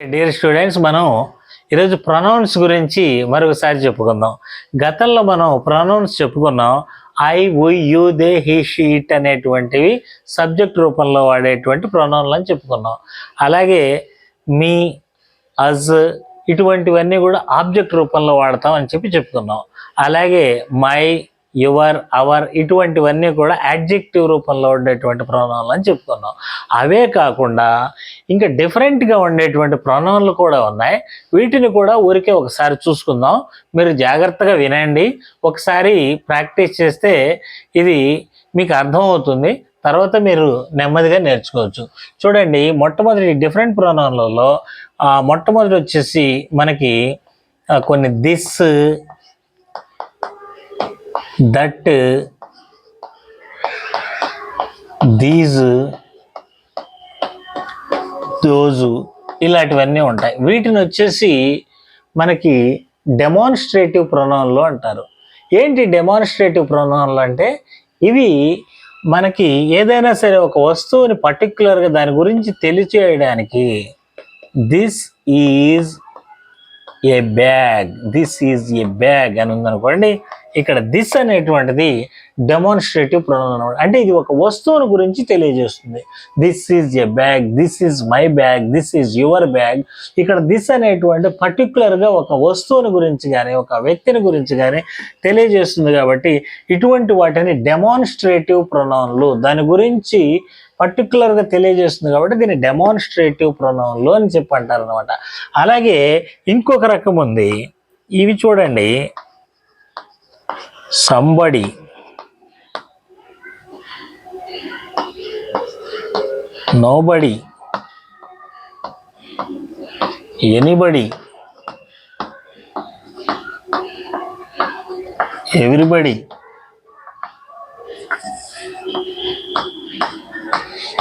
Dear students మనం ఈరోజు pronounce గురించి మరొకసారి చెప్పుకుందాం. గతంలో మనం ప్రొనౌన్స్ చెప్పుకున్నాం. I we you they he she it అనేటువంటివి సబ్జెక్ట్ రూపంలో వాడేటువంటి ప్రొనౌన్లు అని చెప్పుకున్నాం. అలాగే మీ అజ్ ఇటువంటివన్నీ కూడా ఆబ్జెక్ట్ రూపంలో వాడతాం అని చెప్పి చెప్పుకున్నాం. అలాగే మై యువర్ అవర్ ఇటువంటివన్నీ కూడా యాడ్జెక్టివ్ రూపంలో ఉండేటువంటి ప్రాణాలు అని చెప్పుకున్నాం. అవే కాకుండా ఇంకా డిఫరెంట్గా ఉండేటువంటి ప్రాణాలు కూడా ఉన్నాయి. వీటిని కూడా ఊరికే ఒకసారి చూసుకుందాం. మీరు జాగ్రత్తగా వినండి. ఒకసారి ప్రాక్టీస్ చేస్తే ఇది మీకు అర్థమవుతుంది. తర్వాత మీరు నెమ్మదిగా నేర్చుకోవచ్చు. చూడండి మొట్టమొదటి డిఫరెంట్ ప్రొనౌన్లలో మొట్టమొదటి వచ్చేసి మనకి కొన్ని దిస్ దట్ దీజ్ దోజు ఇలాంటివన్నీ ఉంటాయి. వీటిని వచ్చేసి మనకి డెమాన్స్ట్రేటివ్ ప్రొనౌన్లు అంటారు. ఏంటి డెమాన్స్ట్రేటివ్ ప్రొనౌన్లు అంటే? ఇవి మనకి ఏదైనా సరే ఒక వస్తువుని పర్టికులర్గా దాని గురించి తెలియచేయడానికి this is a bag this is a bag అని ఉందనుకోండి ఇక్కడ దిస్ అనేటువంటిది డెమాన్స్ట్రేటివ్ ప్రొనౌన్ అనమాట. అంటే ఇది ఒక వస్తువును గురించి తెలియజేస్తుంది. This is a bag this is my bag this is your bag ఇక్కడ దిస్ అనేటువంటి పర్టికులర్గా ఒక వస్తువుని గురించి కానీ ఒక వ్యక్తిని గురించి కానీ తెలియజేస్తుంది కాబట్టి ఇటువంటి వాటిని డెమాన్స్ట్రేటివ్ ప్రొనౌన్లు దాని గురించి పర్టికులర్గా తెలియజేస్తుంది కాబట్టి దీన్ని డెమాన్స్ట్రేటివ్ ప్రొనౌన్లు అని చెప్పి అంటారు అనమాట అలాగే ఇంకొక రకం ఉంది. ఇవి చూడండి. సంబడి. నోబడి. ఎనిబడి. ఎవ్రీబడి.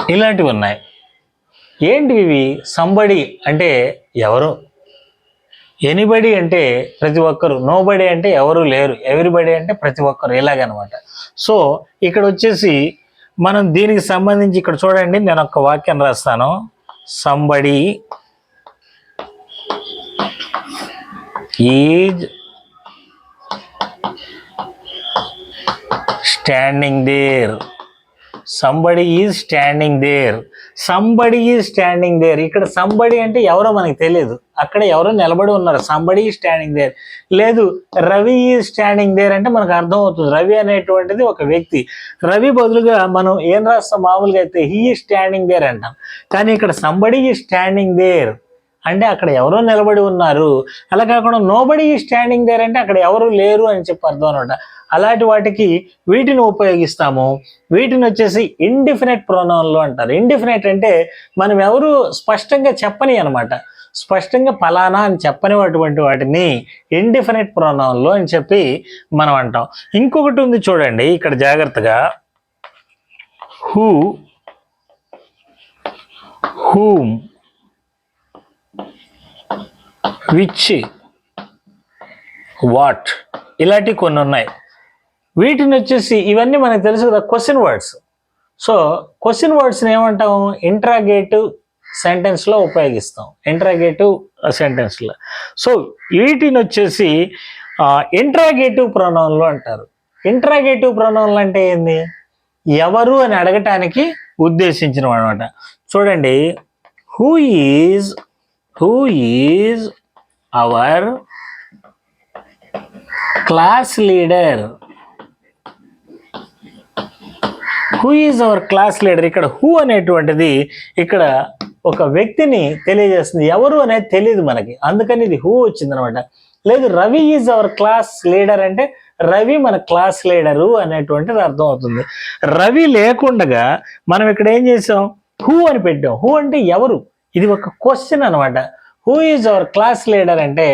ఇలాంటివి ఉన్నాయి. ఏంటివి సంబడి అంటే ఎవరు? ఎనిబడి అంటే ప్రతి ఒక్కరు. నోబడి అంటే ఎవరు లేరు. ఎవ్రీబడి అంటే ప్రతి ఒక్కరు. ఇలాగనమాట. సో ఇక్కడ వచ్చేసి మనం దీనికి సంబంధించి ఇక్కడ చూడండి నేను ఒక వాక్యం రాస్తాను. Somebody is standing there somebody is standing there somebody is standing there ఇక్కడ సంబడి అంటే ఎవరో మనకి తెలియదు. అక్కడ ఎవరో నిలబడి ఉన్నారు. సంబడి ఈజ్ స్టాండింగ్ దేర్ లేదు రవి ఈజ్ స్టాండింగ్ దేర్ అంటే మనకు అర్థమవుతుంది. రవి అనేటువంటిది ఒక వ్యక్తి. రవి బదులుగా మనం ఏం రాస్తాం? మామూలుగా అయితే హీ ఈజ్ స్టాండింగ్ దేర్ అంటాం. కానీ ఇక్కడ సంబడి ఈజ్ స్టాండింగ్ దేర్ అంటే అక్కడ ఎవరో నిలబడి ఉన్నారు. అలా కాకుండా నోబడి స్టాండింగ్ దేర్ అంటే అక్కడ ఎవరు లేరు అని చెప్పి అర్థం అనమాట. అలాంటి వాటికి వీటిని ఉపయోగిస్తాము. వీటిని వచ్చేసి ఇండిఫినెట్ ప్రొనౌన్లు అంటారు. ఇండిఫినెట్ అంటే మనం ఎవరు స్పష్టంగా చెప్పని అనమాట. స్పష్టంగా ఫలానా అని చెప్పని అటువంటి వాటిని ఇండిఫినెట్ ప్రొనౌన్లు అని చెప్పి మనం అంటాం. ఇంకొకటి ఉంది చూడండి ఇక్కడ జాగ్రత్తగా. హూ హూమ్ విచ్ వాట్ ఇలాంటివి కొన్ని ఉన్నాయి. వీటిని వచ్చేసి ఇవన్నీ మనకు తెలుసు కదా క్వశ్చన్ వర్డ్స్ సో క్వశ్చన్ వర్డ్స్ని ఏమంటాము? ఇంట్రాగేటివ్ సెంటెన్స్లో ఉపయోగిస్తాం. ఇంట్రాగేటివ్ సెంటెన్స్లో సో వీటిని వచ్చేసి ఇంట్రాగేటివ్ ప్రొనౌన్లు అంటారు. ఇంట్రాగేటివ్ ప్రొనౌన్లు అంటే ఏంది? ఎవరు అని అడగటానికి ఉద్దేశించిన అనమాట చూడండి who is who is our class leader who is our class leader ఇక్కడ హూ అనేటువంటిది ఇక్కడ ఒక వ్యక్తిని తెలియజేస్తుంది. ఎవరు అనేది తెలియదు మనకి. అందుకని ఇది హూ వచ్చింది అనమాట లేదు Ravi is our class leader అంటే రవి మన క్లాస్ లీడరు అనేటువంటిది అర్థం అవుతుంది. రవి లేకుండగా మనం ఇక్కడ ఏం చేసాం? హూ అని పెట్టాం. హూ అంటే ఎవరు? ఇది ఒక క్వశ్చన్ అనమాట. Who is our class leader అంటే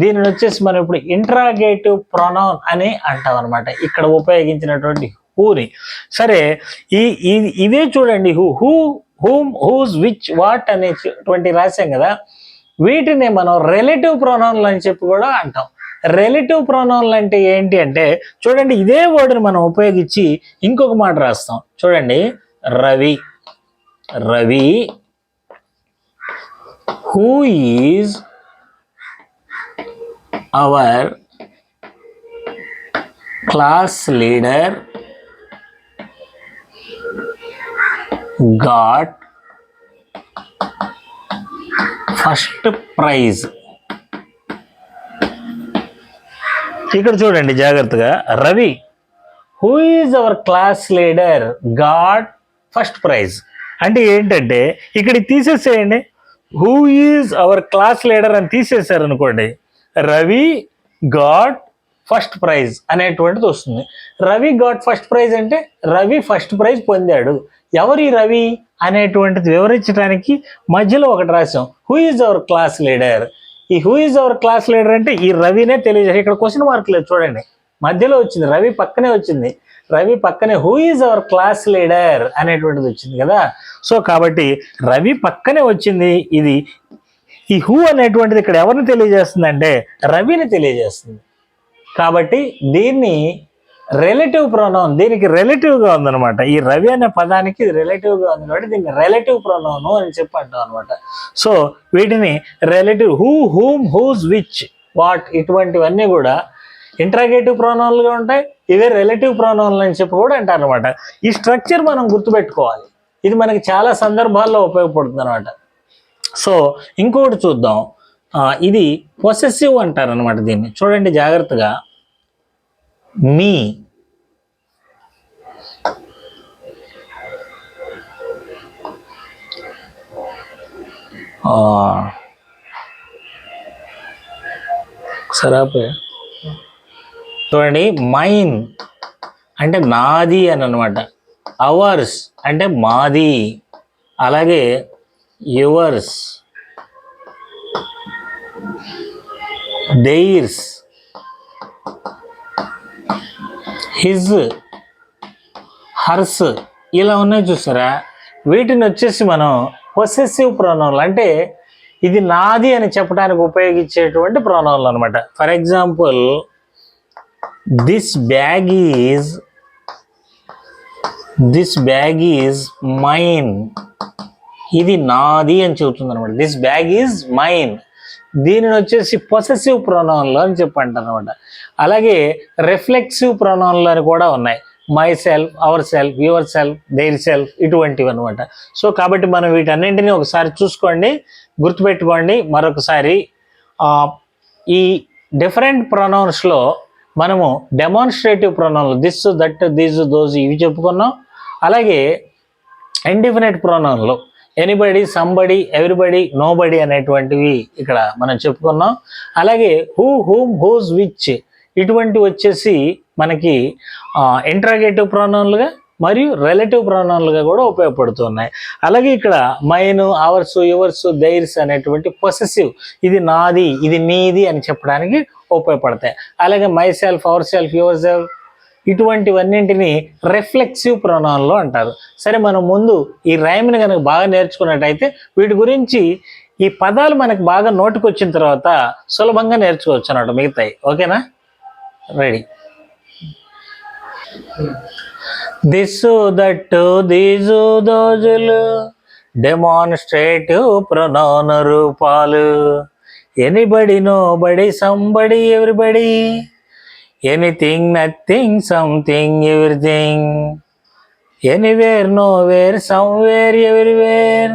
దీనిని వచ్చేసి మనం ఇప్పుడు ఇంట్రాగేటివ్ ప్రొనౌన్ అని అంటాం అనమాట. ఇక్కడ ఉపయోగించినటువంటి హూని. సరే ఈ ఈ- ఇవే చూడండి who who whom whose which what అనేటువంటి రాశాం కదా వీటిని మనం రిలేటివ్ ప్రొనౌన్లు అని చెప్పి కూడా అంటాం. రిలేటివ్ ప్రొనౌన్లు అంటే ఏంటి అంటే చూడండి ఇదే వర్డ్ని మనం ఉపయోగించి ఇంకొక మాట రాస్తాం. చూడండి Ravi Ravi who is our class leader got first prize. ఇక్కడ చూడండి జాగ్రత్తగా. Ravi who is our class leader got first prize. అంటే ఏంటంటే ఇక్కడ తీసేసేయండి. Who is our class leader అని తీసేశారు అనుకోండి. రవి గాడ్ ఫస్ట్ ప్రైజ్ అనేటువంటిది వస్తుంది. రవి గాడ్ ఫస్ట్ ప్రైజ్ అంటే రవి ఫస్ట్ ప్రైజ్ పొందాడు. ఎవరి రవి అనేటువంటిది వివరించడానికి మధ్యలో ఒకటి రాసాం who is our class leader ఈ who is our class leader అంటే ఈ రవినే తెలియజేసి ఇక్కడ క్వశ్చన్ మార్క్ లేదు చూడండి. మధ్యలో వచ్చింది రవి పక్కనే వచ్చింది. రవి పక్కనే who is our class leader అనేటువంటిది వచ్చింది కదా. సో కాబట్టి రవి పక్కనే వచ్చింది ఇది ఈ హూ అనేటువంటిది ఇక్కడ ఎవరిని తెలియజేస్తుంది అంటే రవిని తెలియజేస్తుంది. కాబట్టి దీన్ని రిలేటివ్ ప్రొనౌన్ దీనికి రిలేటివ్గా ఉందన్నమాట. ఈ రవి అనే పదానికి ఇది రిలేటివ్గా ఉంది కాబట్టి దీనికి రిలేటివ్ ప్రొనౌన్ అని చెప్పి అంటాం అనమాట సో వీటిని relative who whom whose which what ఇటువంటివన్నీ కూడా ఇంట్రాగేటివ్ ప్రొనౌన్లుగా ఉంటాయి ఇవే రిలేటివ్ ప్రొనౌన్లు అని చెప్పి కూడా అంటారు అనమాట ఈ స్ట్రక్చర్ మనం గుర్తుపెట్టుకోవాలి. ఇది మనకి చాలా సందర్భాల్లో ఉపయోగపడుతుంది అనమాట సో ఇంకొకటి చూద్దాం. ఇది పొసెసివ్ అంటారు అనమాట దీన్ని. చూడండి జాగ్రత్తగా. మీ. సరే సరాపే చూడండి మైన్ అంటే నాది అని అనమాట అవర్స్ అంటే మాది. అలాగే యువర్స్ దెయిర్స్ హిజ్ హర్స్ ఇలా ఉన్నాయి చూసారా? వీటిని వచ్చేసి మనం పొసెసివ్ ప్రొనౌన్లు అంటే ఇది నాది అని చెప్పడానికి ఉపయోగించేటువంటి ప్రొనౌన్లు అనమాట for example this bag is this bag is mine ఇది నాది అని చెబుతుంది అనమాట దిస్ బ్యాగ్ ఈజ్ మైన్ దీనిని వచ్చేసి పొసెసివ్ ప్రొనౌన్లు అని చెప్పి అనమాట అలాగే రిఫ్లెక్సివ్ ప్రొనౌన్లు అని కూడా ఉన్నాయి. Myself ourself yourself their self ఇటువంటివి అనమాట సో కాబట్టి మనం వీటన్నింటినీ ఒకసారి చూసుకోండి గుర్తుపెట్టుకోండి. మరొకసారి ఈ డిఫరెంట్ ప్రొనౌన్స్లో మనము డెమాన్స్ట్రేటివ్ ప్రొనౌన్లు దిస్ దట్ దిస్ దోస్ ఇవి చెప్పుకున్నాం. అలాగే ఇండిఫినెట్ ప్రొనౌన్లు ఎనీబడి సంబడి ఎవ్రీబడి నోబడి అనేటువంటివి ఇక్కడ మనం చెప్పుకున్నాం. అలాగే హూ హూమ్ హూజ్ విచ్ ఇటువంటి వచ్చేసి మనకి ఇంట్రాగేటివ్ ప్రొనౌన్లుగా మరియు రిలేటివ్ ప్రొనౌన్లుగా కూడా ఉపయోగపడుతున్నాయి. అలాగే ఇక్కడ మైన్ అవర్స్ యువర్స్ దైర్స్ అనేటువంటి పొసెసివ్ ఇది నాది ఇది నీది అని చెప్పడానికి ఉపయోగపడతాయి. అలాగే myself ourself yourself ఇటువంటివన్నింటినీ రిఫ్లెక్సివ్ ప్రొనౌన్లు అంటారు. సరే మనం ముందు ఈ రైమ్ని కనుక బాగా నేర్చుకున్నట్టయితే వీటి గురించి ఈ పదాలు మనకు బాగా నోటికి వచ్చిన తర్వాత సులభంగా నేర్చుకోవచ్చు అన్నమాట మిగతాయి. ఓకేనా? రెడీ. దిస్ దట్ దీజు దోజులు డెమాన్స్ట్రేటివ్ ప్రొనౌన్ రూపాలు. Anybody nobody somebody everybody. Anything nothing something everything anywhere nowhere somewhere everywhere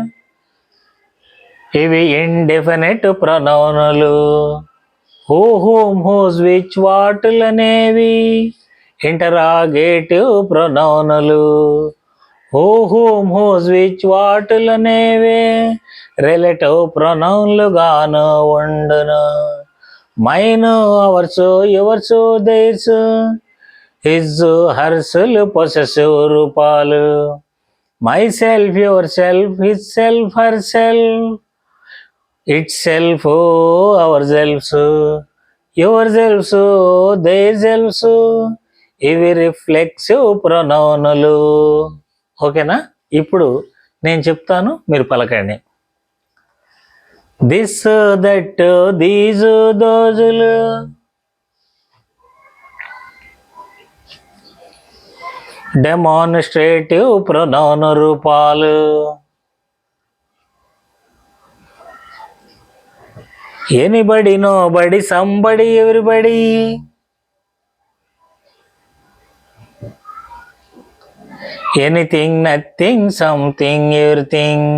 ఇవి ఇండెఫినెట్ ప్రొనౌనులు హూ హూమ్ హూస్ విచ్ వాటులనేవి ఇంటరాగేటివ్ ప్రొనౌనులు హూ హూమ్ హూస్ విచ్ వాటులనేవి రిలేటివ్ ప్రొనౌన్లుగాను ఉండును mine ours yours theirs. His హర్సులు possessive రూపాలు. Myself yourself himself herself itself ourselves. Yourselves their selves. ఇవి reflexive ప్రొనౌనులు. ఓకేనా? ఇప్పుడు నేను చెప్తాను మీరు పలకండి. దిస్ దట్ దీస్ దోజులు డెమాన్స్ట్రేటివ్ ప్రధాన రూపాలు anybody nobody somebody everybody anything nothing something everything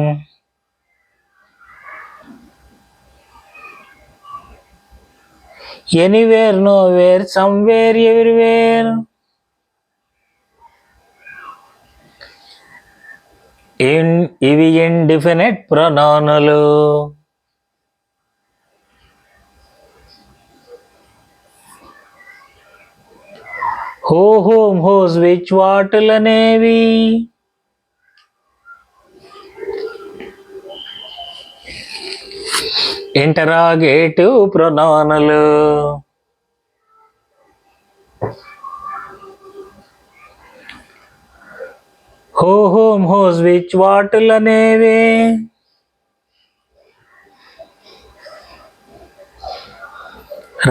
anywhere nowhere somewhere everywhere. In ఇవి ఇండిఫినెట్ ప్రొనౌనులు హో హోమ్ హోస్ విచ్ వాటులనేవి. ఇంటరాగేటివ్ ప్రొనౌనులు హో హోమ్ హోస్ విచ్ వాటులనేవి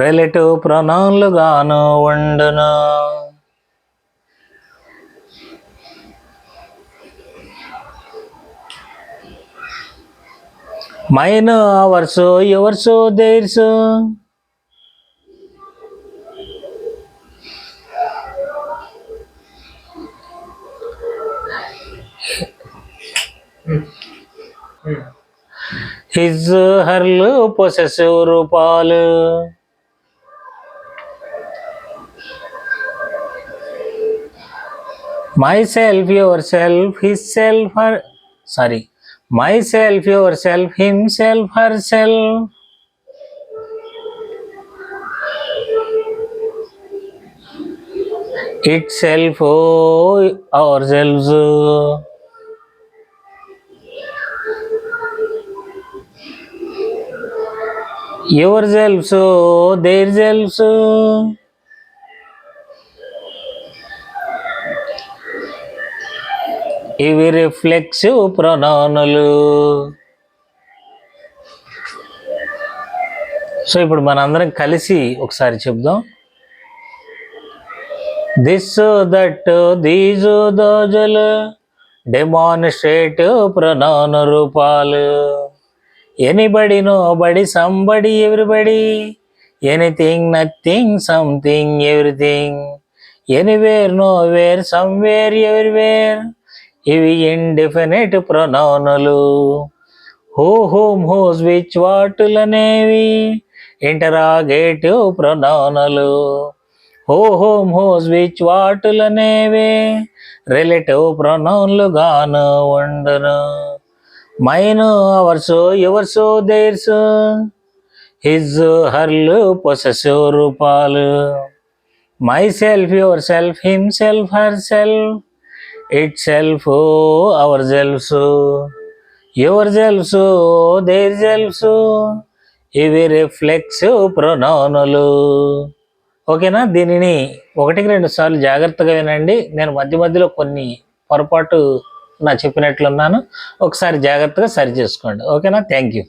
రిలేటివ్ ప్రొనౌన్లు గాను ఉండును mine ours yours theirs. His హర్లు possessive రూపాలు myself yourself his self her. myself, yourself, himself, herself. Itself, oh, ourselves. Yourselves, oh, theirselves. ఇవి reflexive ప్రొనౌనులు so ఇప్పుడు మనందరం కలిసి ఒకసారి చెప్దాం. దిస్ దట్ దీస్ దోజులు డెమాన్స్ట్రేటివ్ ప్రొనౌన్ రూపాలు anybody nobody somebody everybody anything nothing something everything anywhere nowhere somewhere everywhere ఇవి ఇండిఫినెట్ ప్రొనౌనులు హో హోమ్ హోస్ విచ్ వాటులనేవి ఇంటరాగేటివ్ ప్రొనౌనులు హో హోమ్ హోస్ విచ్ వాటులనేవి రిలేటివ్ ప్రొనౌన్లు గాను ఉండును mine ours yours theirs his హర్లు possessive రూపాలు myself yourself himself herself itself ourselves yourselves theirselves ఇవి రిఫ్లెక్స్ ప్రొనౌనులు ఓకేనా దీనిని ఒకటికి రెండు సార్లు జాగ్రత్తగా వినండి. నేను మధ్య మధ్యలో కొన్ని పొరపాటు నా చెప్పినట్లున్నాను. ఒకసారి జాగ్రత్తగా సరి చేసుకోండి. ఓకేనా థ్యాంక్ యూ